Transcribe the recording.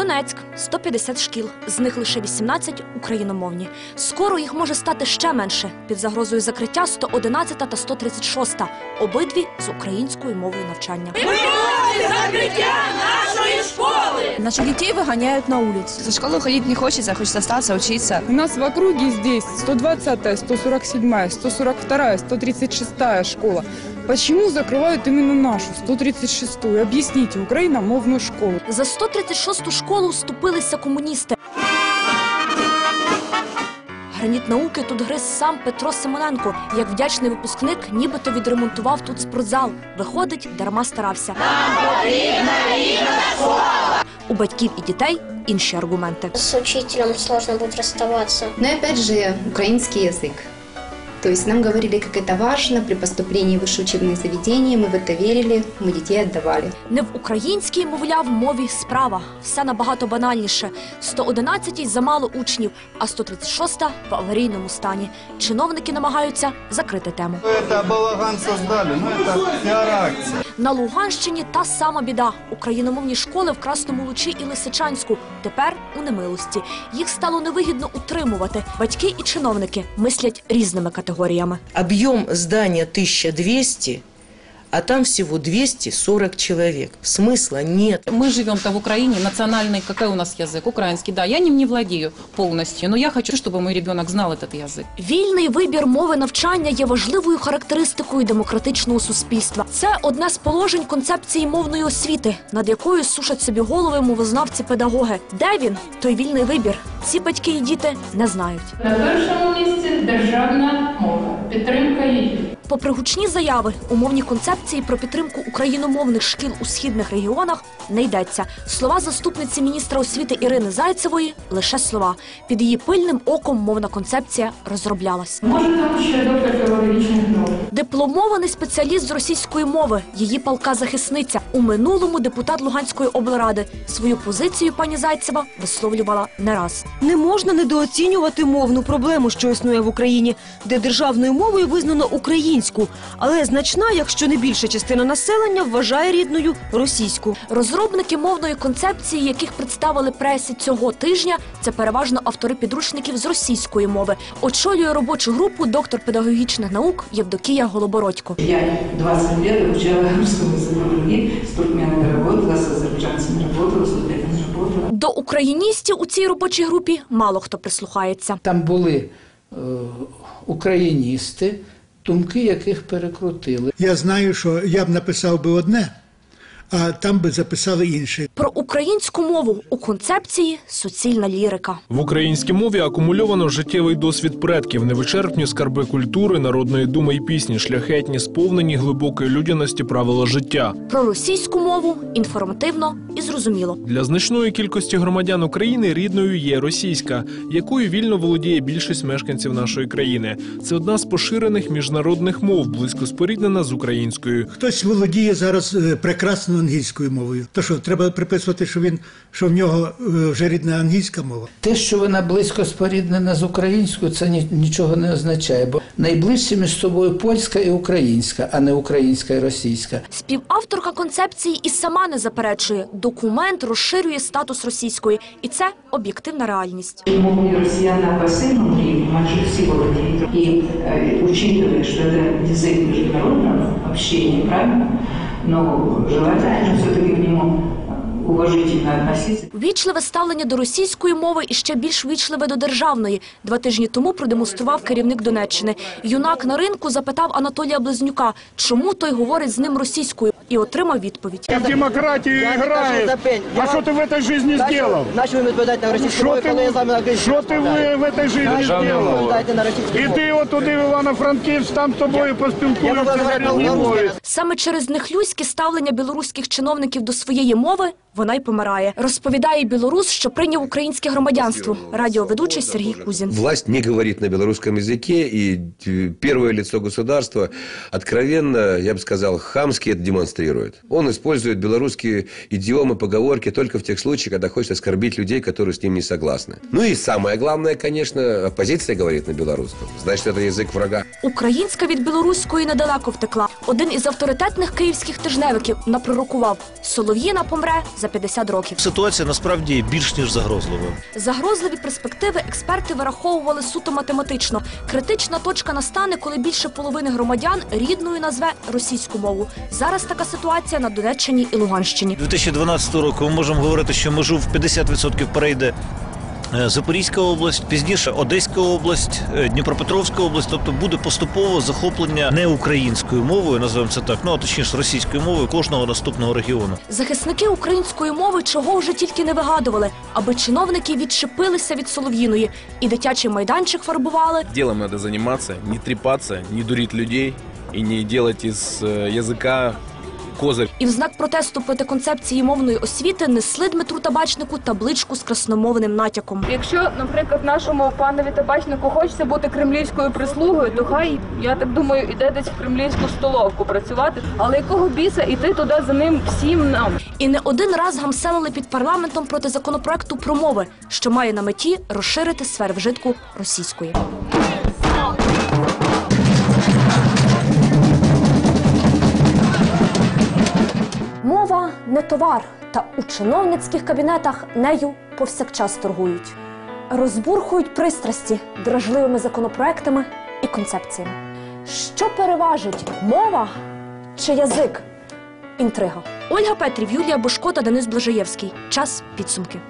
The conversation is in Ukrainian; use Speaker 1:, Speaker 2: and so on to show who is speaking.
Speaker 1: Донецьк 150 шкіл, з них лише 18 україномовні. Скоро їх може стати ще менше. Під загрозою закриття 111 та 136, обидві з українською мовою навчання.
Speaker 2: нашої школи Наших детей выгоняют на улицу.
Speaker 3: За школу ходить не хочется, хочется остаться, учиться.
Speaker 4: У нас в округе здесь 120-я, 147-я, 142-я, 136-я школа. Почему закрывают именно нашу, 136-ю? Объясните, украиномовную школу.
Speaker 1: За 136-ту школу вступилися комуністи. Граніт науки тут гриз сам Петро Симоненко. Як вдячний випускник, нібито відремонтував тут спортзал. Виходить, дарма старався. У батьків і дітей інші аргументи.
Speaker 5: С учителем сложно будет расставаться.
Speaker 6: Но и опять же, украинский язык. То есть нам говорили, как это важно при поступлении в высшее учебное заведение, мы в это верили, мы детей отдавали.
Speaker 1: Не в українській, мовляв, мові справа. Все набагато банальніше. 111-й замало учнів, а 136-та в аварійному стані. Чиновники намагаються закрити тему.
Speaker 7: Это балаган создали, ну это пиар-акция.
Speaker 1: На Луганщині та сама біда. Україномовні школи в Красному Лучі і Лисичанську. Тепер у немилості. Їх стало невигідно утримувати. Батьки і чиновники мислять різними категоріями.
Speaker 8: Об'єм здання 1200, а там всего 240 человек. Смысла нет.
Speaker 9: Мы живем-то в Украине, национальный, какой у нас язык? Украинский, да. Я ним не владею полностью, но я хочу, чтобы мой ребенок знал этот язык.
Speaker 1: Вільний вибір мови навчання є важливою характеристикою демократичного суспільства. Це одне з положень концепції мовної освіти, над якою сушать собі голови мовознавці-педагоги. Де він? Той вільний вибір. Ці батьки і діти не знають.
Speaker 10: На першому місці державна мова, підтримка її.
Speaker 1: Попри гучні заяви, умовні концепції про підтримку україномовних шкіл у східних регіонах не йдеться. Слова заступниці міністра освіти Ірини Зайцевої лише слова. Під її пильним оком мовна концепція розроблялась.
Speaker 10: Може там ще доктор філологічних наук.
Speaker 1: Дипломований спеціаліст з російської мови, її палка захисниця. У минулому депутат Луганської облради. Свою позицію пані Зайцева висловлювала не раз.
Speaker 11: Не можна недооцінювати мовну проблему, що існує в Україні, де державною мовою визнано українську, але значна, якщо не більша частина населення, вважає рідною російську.
Speaker 1: Розробники мовної концепції, яких представили пресі цього тижня, це переважно автори підручників з російської мови. Очолює робочу групу доктор педагогічних наук Євдокія Голобородько.
Speaker 12: Я 20 лет обучала русскому языку с туркменами работала, с азербайджанцами работала, с узбеками работала.
Speaker 1: До україністів у цій робочій групі мало хто прислухається.
Speaker 13: Там були е, україністи, думки яких перекрутили.
Speaker 14: Я знаю, що я б написав би одне, а там би записали інше.
Speaker 1: Про українську мову у концепції суцільна лірика.
Speaker 15: В українській мові акумульовано життєвий досвід предків, невичерпні скарби культури, народної думи і пісні, шляхетні, сповнені глибокої людяності правила життя.
Speaker 1: Про російську мову інформативно і зрозуміло.
Speaker 15: Для значної кількості громадян України рідною є російська, якою вільно володіє більшість мешканців нашої країни. Це одна з поширених міжнародних мов, близько споріднена з українською.
Speaker 14: Хтось володіє зараз е, прекрасно англійською мовою. То що, треба приписувати, що він що в нього е, вже рідна англійська мова.
Speaker 13: Те, що вона близько споріднена з українською, це ні- нічого не означає, бо найближче між собою польська і українська, а не українська і російська.
Speaker 1: Співавторка концепції і сама не заперечує. Документ розширює статус російської, і це об'єктивна реальність.
Speaker 12: Мовой россиян на пассивном уровне майже все владеют. И э, учитывая, что это язык международного общения, правильно? Но желательно все-таки к нему уважительно относиться.
Speaker 1: Вічливе ставлення до російської мови і ще більш вічливе до державної. Два тижні тому продемонстрував керівник Донеччини. Юнак на ринку запитав Анатолія Близнюка, чому той говорить з ним російською, і отримав відповідь.
Speaker 16: В демократию играет. А что ты в этой жизни сделал?
Speaker 17: Начали відповідати на російську
Speaker 16: Що
Speaker 17: мову,
Speaker 16: ти,
Speaker 17: коли я з вами на
Speaker 16: що ти в, в этой жизни
Speaker 17: Начали
Speaker 16: сделал?
Speaker 17: відповідати на російську
Speaker 16: І
Speaker 17: мову.
Speaker 16: ти от туди в Івано-Франківськ, там з тобою
Speaker 17: Я
Speaker 16: поспілкуєшся
Speaker 17: можу
Speaker 16: на
Speaker 17: говорити
Speaker 16: рідній
Speaker 17: по-русски.
Speaker 16: мові.
Speaker 1: Саме через нехлюйське ставлення білоруських чиновників до своєї мови вона й помирає. Розповідає білорус, що прийняв українське громадянство. Радіоведучий Сергій Кузін.
Speaker 18: Власть не говорит на белорусском языке, и э, первое лицо государства откровенно, я бы сказал, хамски это демонстрирует. Он использует белорусские идиомы, поговорки только в тех случаях, когда хочет оскорбить людей, которые с ним не согласны. Ну и самое главное, конечно, оппозиция говорит на белорусском. Значит, это язык врага.
Speaker 1: Українська від білоруської недалеко втекла. Один із авторитетних київських тижневиків напророкував – Солов'їна помре за 50 років.
Speaker 19: Ситуація насправді більш ніж загрозлива.
Speaker 1: Загрозливі перспективи експерти вираховували суто математично. Критична точка настане, коли більше половини громадян рідною назве російську мову. Зараз така ситуація на Донеччині і Луганщині.
Speaker 19: 2012 року ми можемо говорити, що межу в 50% перейде Запорізька область, пізніше Одеська область, е, Дніпропетровська область, тобто буде поступово захоплення не українською мовою, називаємо це так, ну а точніше російською мовою кожного наступного регіону.
Speaker 1: Захисники української мови чого вже тільки не вигадували, аби чиновники відчепилися від солов'їної і дитячий майданчик фарбували,
Speaker 20: Делом надо заниматься, не трепаться, не дурить людей и не делать из э, языка
Speaker 1: і в знак протесту проти концепції мовної освіти несли Дмитру Табачнику табличку з красномовним натяком.
Speaker 21: Якщо, наприклад, нашому панові табачнику хочеться бути кремлівською прислугою, то хай, я так думаю, іде десь в кремлівську столовку працювати. Але якого біса іти туди за ним всім нам?
Speaker 1: І не один раз гамселили під парламентом проти законопроекту про мови, що має на меті розширити сфери вжитку російської. Мова товар, та у чиновницьких кабінетах нею повсякчас торгують. Розбурхують пристрасті дражливими законопроектами і концепціями. Що переважить мова чи язик? Інтрига. Ольга Петрів, Юлія Бушко та Денис Блажаєвський. Час підсумки.